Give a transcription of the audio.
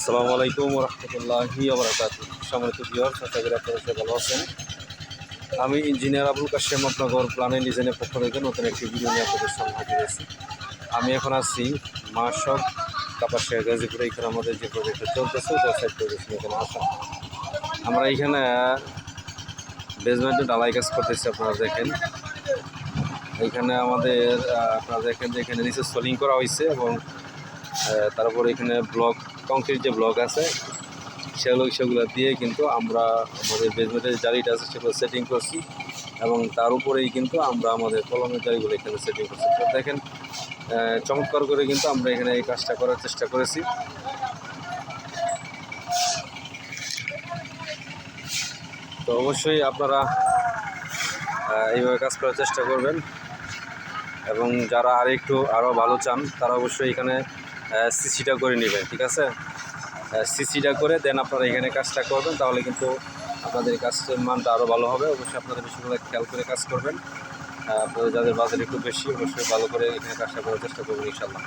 আসসালামু আলাইকুম রহমতুল্লাহি আবরাকাত সম্মানিত বিহার আশা করি আপনারা ভালো আছেন। আমি ইঞ্জিনিয়ার আবুল কাশেম আপনাগর প্ল্যানের ডিজাইনের পক্ষ থেকে নতুন একটি ভিডিও নিয়ে আপনাদের সামনে হাজির হয়েছি। আমি এখন আছি মাসক কাপাসিয়া গাজীপুরে। এখানে আমাদের যে প্রজেক্টটা চলতেছে ওটা সাইড প্রজেক্ট এখানে আসা। আমরা এখানে বেসমেন্টে ডালাই কাজ করতেছি, আপনারা দেখেন। এখানে আমাদের আপনারা দেখেন যে এখানে নিচে সোলিং করা হয়েছে এবং তারপরে এখানে ব্লক কংক্রিট যে ব্লক আছে, সেগুলো সেগুলো দিয়ে কিন্তু আমরা আমাদের বেসমেন্টের জালিটা আছে, সেগুলো সেটিং করছি এবং তার উপরেই কিন্তু আমরা আমাদের কলমের জালিগুলো এখানে সেটিং করছি। তো দেখেন চমৎকার করে কিন্তু আমরা এখানে এই কাজটা করার চেষ্টা করেছি। তো অবশ্যই আপনারা এইভাবে কাজ করার চেষ্টা করবেন এবং যারা আর একটু আরও ভালো চান, তারা অবশ্যই এখানে সিসিটা করে নেবেন, ঠিক আছে? সিসিটা করে দেন আপনারা এখানে কাজটা করবেন, তাহলে কিন্তু আপনাদের কাজের মানটা আরও ভালো হবে। অবশ্যই আপনাদের ভালো খেয়াল করে কাজ করবেন। আপনাদের যাদের বাজার একটু বেশি, অবশ্যই ভালো করে এখানে কাজটা করার চেষ্টা করবেন ইনশাল্লাহ